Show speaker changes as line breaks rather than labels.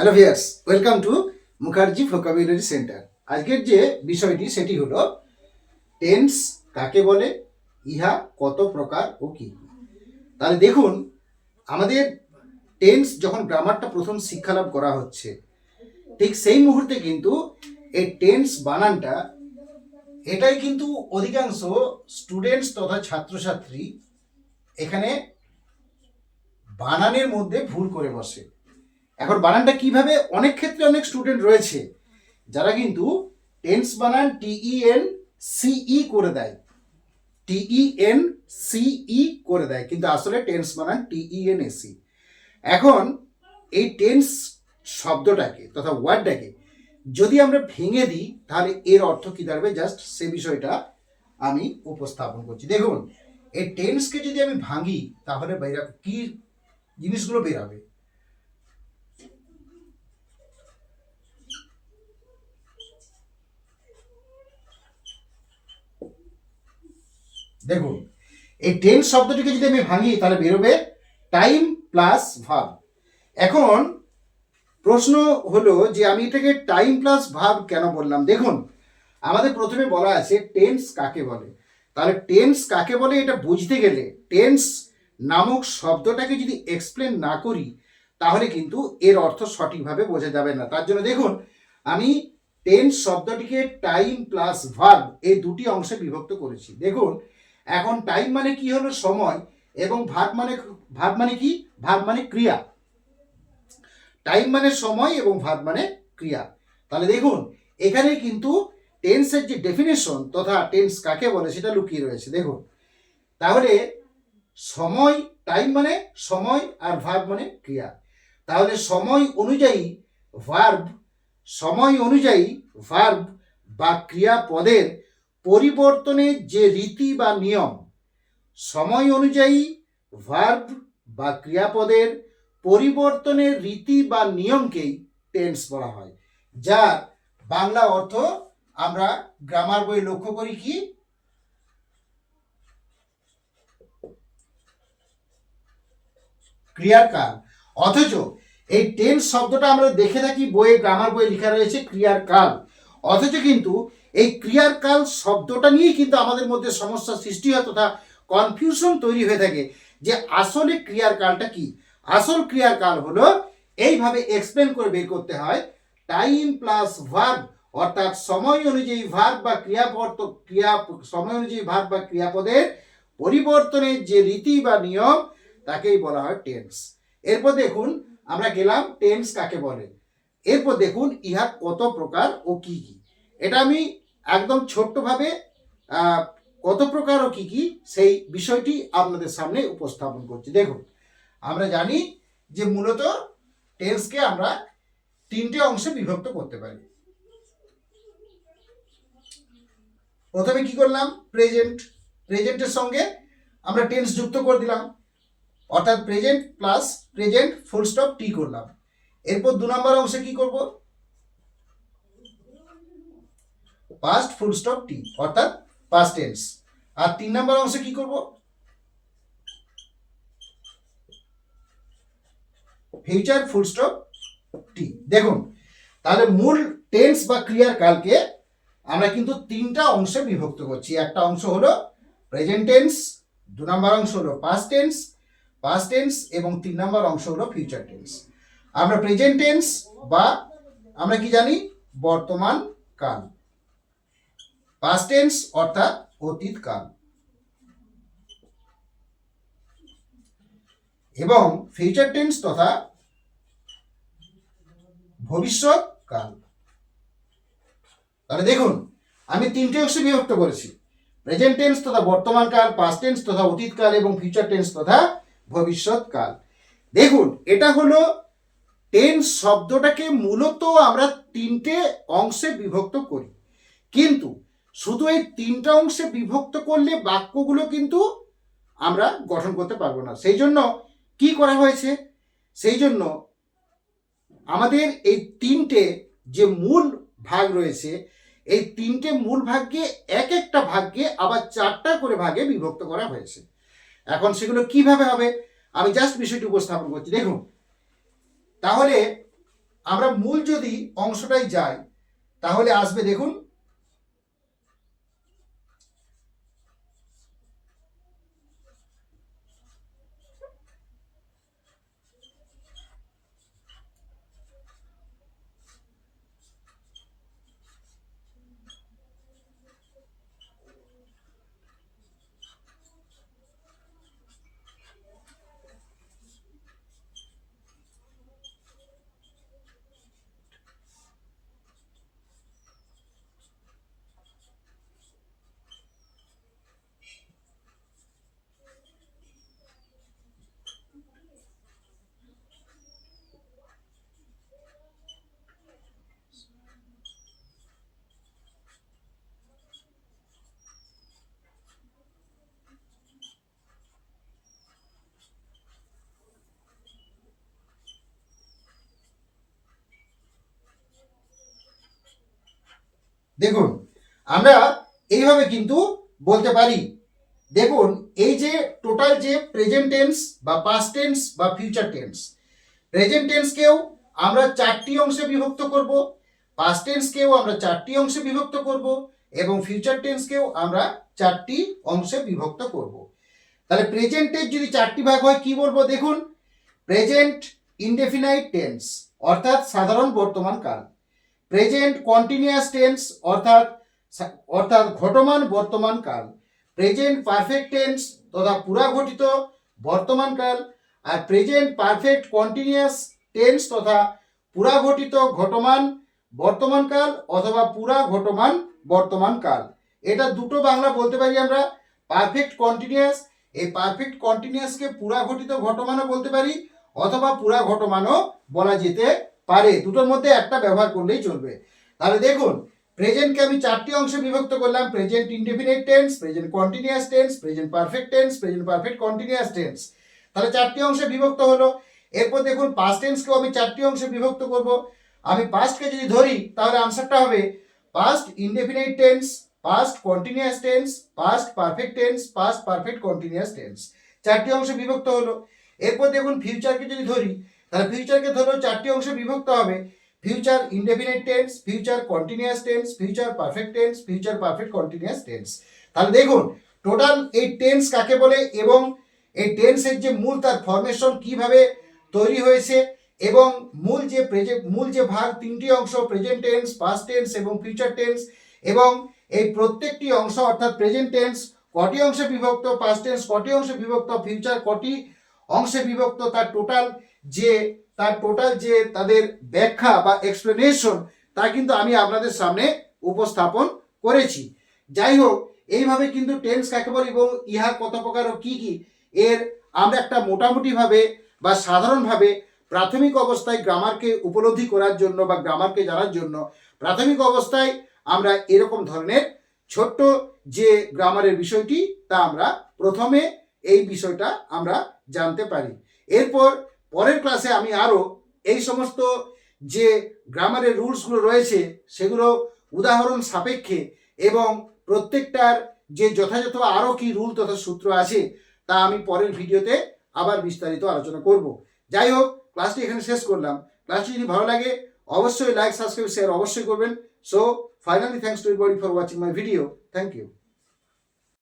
Hello viewers welcome to Mukherjee vocabulary centre আজকের যে বিষয়টি, সেটি হলো টেন্স কাকে বলে, ইহা কত প্রকার ও কি? তাহলে দেখুন, আমাদের টেন্স যখন গ্রামারটা প্রথম শিক্ষালাভ করা হচ্ছে, ঠিক সেই মুহূর্তে কিন্তু এই টেন্স বানানটা, এটাই কিন্তু অধিকাংশ স্টুডেন্টস তথা ছাত্রছাত্রী এখানে বানানের মধ্যে ভুল করে বসে। এখন বানানটা কীভাবে? অনেক ক্ষেত্রে অনেক স্টুডেন্ট রয়েছে, যারা কিন্তু টেন্স বানান টিইএন সিই করে দেয়। টিইএন সিই করে দেয়, কিন্তু আসলে টেন্স বানান টিইএন এসি এখন এই টেন্স শব্দটাকে তথা ওয়ার্ডটাকে যদি আমরা ভেঙে দিই, তাহলে এর অর্থ কি দাঁড়াবে? জাস্ট সে বিষয়টা আমি উপস্থাপন করছি। দেখুন, এই টেন্সকে যদি আমি ভাঙি, তাহলে বেরা কি জিনিসগুলো বেরাবে দেখুন, এই টেন্স শব্দটিকে যদি আমি ভাঙি, তাহলে বেরোবে টাইম প্লাস ভাব এখন প্রশ্ন হলো যে আমি এটাকে টাইম প্লাস ভাব কেন বললাম? দেখুন, আমাদের প্রথমে বলা আছে টেন্স কাকে বলে? তাহলে টেন্স কাকে বলে? এটা বুঝতে গেলে টেন্স নামক শব্দটাকে যদি এক্সপ্লেন না করি, তাহলে কিন্তু এর অর্থ সঠিকভাবে বোঝা যাবে না। তার জন্য দেখুন, আমি টেন্স শব্দটিকে টাইম প্লাস ভার্ব এই দুটি অংশে বিভক্ত করেছি। দেখুন এখন টাইম মানে কি হলো? সময় এবং ভাব মানে ভাব মানে কি? ভাব মানে ক্রিয়া। টাইম মানে সময় এবং ভাব মানে ক্রিয়া। তাহলে দেখুন, এখানে কিন্তু টেন্সের যে ডেফিনেশন তথা টেন্স কাকে বলে সেটা লুকিয়ে রয়েছে। দেখুন, তাহলে সময় টাইম মানে সময় আর ভার্ব মানে ক্রিয়া। তাহলে সময় অনুযায়ী ভার্ব সময় অনুযায়ী ভার্ব বা ক্রিয়াপদের পরিবর্তনের যে রীতি বা নিয়ম, সময় অনুযায়ী ভার্ব বা ক্রিয়াপদের পরিবর্তনের রীতি বা নিয়মকেই টেন্স বলা হয়, যার বাংলা অর্থ আমরা গ্রামার বই লক্ষ্য করি কি? ক্রিয়ার কাল অথচ এই টেন্স শব্দটা আমরা দেখে থাকি বইয়ে গ্রামার বইয়ে লেখা রয়েছে ক্রিয়ার কাল অথচ কিন্তু এই ক্রিয়ার কাল শব্দটা নিয়েই কিন্তু আমাদের মধ্যে সমস্যার সৃষ্টি হয় তথা কনফিউশন তৈরি হয়ে থাকে যে আসলে ক্রিয়ার কালটা কি? আসল ক্রিয়ার কাল হলো এইভাবে এক্সপ্লেন করে বের করতে হয় টাইম প্লাস ভার্ব অর্থাৎ সময় অনুযায়ী ভার্ব বা ক্রিয়াপদ, ক্রিয়া, সময় অনুযায়ী ভার্ব বা ক্রিয়াপদের পরিবর্তনের যে রীতি বা নিয়ম, তাকেই বলা হয় টেন্স এরপর দেখুন, আমরা গেলাম টেন্স কাকে বলে? এরপর দেখুন, ইহা কত প্রকার ও কি কি? এটা আমি একদম ছোট্টভাবে কত প্রকার ও কি কি সেই বিষয়টি আপনাদের সামনে উপস্থাপন করছি। দেখুন, আমরা জানি যে মূলত টেন্সকে আমরা তিনটে অংশে বিভক্ত করতে পারি। প্রথমে কি করলাম? প্রেজেন্ট প্রেজেন্টের সঙ্গে আমরা টেন্স যুক্ত করে দিলাম। অর্থাৎ present plus present full stop টি করলাম। এরপর দু নম্বর অংশে কি করব? পাস্ট ফুল স্টপ টি অর্থাৎ পাস্ট টেন্স আর তিন নম্বর অংশে কি করব? ফিউচার ফুল স্টপ টি দেখুন, তাহলে মূল টেন্স বা ক্রিয়ার কালকে আমরা কিন্তু তিনটা অংশে বিভক্ত করছি। একটা অংশ হলো প্রেজেন্ট টেন্স দু নম্বর অংশ হলো পাস্ট টেন্স পাস্ট টেন্স এবং তিন নম্বর অংশ হলো ফিউচার টেন্স আমরা প্রেজেন্ট টেন্স বা আমরা কি জানি? বর্তমান কাল। পাস্ট টেন্স অর্থাৎ অতীত কাল। এবং ফিউচার টেন্স তথা ভবিষ্যৎ কাল। তাহলে দেখুন, আমি তিনটে অংশে বিভক্ত করেছি। প্রেজেন্ট টেন্স তথা বর্তমান কাল পাস্ট টেন্স তথা অতীত কাল এবং ফিউচার টেন্স তথা ভবিষ্যৎ কাল। দেখুন, এটা হলো টেন্স শব্দটাকে মূলত আমরা তিনটে অংশে বিভক্ত করি। কিন্তু শুধু এই তিনটা অংশে বিভক্ত করলে বাক্যগুলো কিন্তু আমরা গঠন করতে পারব না। সেই জন্য কি করা হয়েছে? সেই জন্য আমাদের এই তিনটে যে মূল ভাগ রয়েছে, এই তিনটে মূল ভাগকে এক একটা ভাগকে আবার চারটা করে ভাগে বিভক্ত করা হয়েছে। এখন সেগুলো কীভাবে হবে? আমি জাস্ট বিষয়টি উপস্থাপন করছি। দেখুন, তাহলে আমরা মূল যদি অংশটাই যাই, তাহলে আসবে দেখুন দেখুন, আমরা এইভাবে কিন্তু বলতে পারি। দেখুন, এই যে টোটাল যে প্রেজেন্ট টেন্স বা পাস্ট টেন্স বা ফিউচার টেন্স প্রেজেন্ট টেন্সকেও আমরা চারটি অংশে বিভক্ত করব পাস্ট টেন্সকেও আমরা চারটি অংশে বিভক্ত করব, এবং ফিউচার টেন্সকেও আমরা চারটি অংশে বিভক্ত করব। তাহলে প্রেজেন্টের যদি চারটি ভাগ হয়, কি বলব? দেখুন প্রেজেন্ট ইনডেফিনাইট টেন্স অর্থাৎ সাধারণ বর্তমান কাল। প্রেজেন্ট কন্টিনিউয়াস টেন্স অর্থাৎ অর্থাৎ ঘটমান বর্তমান কাল। প্রেজেন্ট পারফেক্ট টেন্স তথা পুরা ঘটিত বর্তমান কাল আর প্রেজেন্ট পারফেক্ট কন্টিনিউয়াস টেন্স তথা পুরা ঘটিত ঘটমান বর্তমান কাল অথবা পুরা ঘটমান বর্তমান কাল। এটা দুটো বাংলা বলতে পারি আমরা। পারফেক্ট কন্টিনিউয়াস, এই পারফেক্ট কন্টিনিউয়াসকে পুরা ঘটিত ঘটমানও বলতে পারি অথবা পুরা ঘটমানও বলা যেতে পারে, দুটোর মধ্যে একটা ব্যবহার করলেই চলবে। তাহলে দেখুন প্রেজেন্টকে আমি চারটি অংশে বিভক্ত করলাম present indefinite tense present continuous tense present perfect tense present perfect continuous tense তাহলে চারটি অংশে বিভক্ত হলো। এরপর দেখুন পাস্ট টেন্সকেও আমি চারটি অংশে বিভক্ত করব। আমি পাস্টকে যদি ধরি, তাহলে আনসারটা হবে past indefinite tense past continuous tense past perfect tense past perfect continuous tense চারটি অংশে বিভক্ত হলো। এরপর দেখুন ফিউচারকে যদি ধরি তাহলে ফিউচারকে ধরো চারটি অংশে বিভক্ত হবে। Future indefinite tense future continuous tense future perfect tense future perfect continuous tense তাহলে দেখুন টোটাল এই টেন্স কাকে বলে এবং এই টেন্সের যে মূল তার ফরমেশন কীভাবে তৈরি হয়েছে এবং মূল যে প্রেজেন্ট মূল যে ভাগ তিনটি অংশ প্রেজেন্ট টেন্স পাস্ট টেন্স এবং ফিউচার টেন্স এবং এই প্রত্যেকটি অংশ অর্থাৎ প্রেজেন্ট টেন্স কটি অংশে বিভক্ত পাস্ট টেন্স কটি অংশে বিভক্ত ফিউচার কটি অংশে বিভক্ত, তার টোটাল যে তার টোটাল যে তাদের ব্যাখ্যা বা এক্সপ্লেনেশন তা কিন্তু আমি আপনাদের সামনে উপস্থাপন করেছি। যাই হোক, এইভাবে কিন্তু টেন্স কাকে বলে এবং ইহা কত প্রকার ও কী কী, এর আমরা একটা মোটামুটিভাবে বা সাধারণভাবে প্রাথমিক অবস্থায় গ্রামারকে উপলব্ধি করার জন্য বা গ্রামারকে জানার জন্য প্রাথমিক অবস্থায় আমরা এরকম ধরনের ছোট্ট যে গ্রামারের বিষয়টি, তা আমরা প্রথমে এই বিষয়টা আমরা জানতে পারি। এরপর পরের ক্লাসে আমি আরও এই সমস্ত যে গ্রামারের রুলসগুলো রয়েছে, সেগুলো উদাহরণ সাপেক্ষে এবং প্রত্যেকটার যে যথাযথ আরও কি রুল তথা সূত্র আছে, তা আমি পরের ভিডিওতে আবার বিস্তারিত আলোচনা করব। যাই হোক ক্লাসটি এখানে শেষ করলাম। ক্লাসটি যদি ভালো লাগে, অবশ্যই লাইক সাবস্ক্রাইব শেয়ার অবশ্যই করবেন। So finally thanks to everybody for watching my video thank you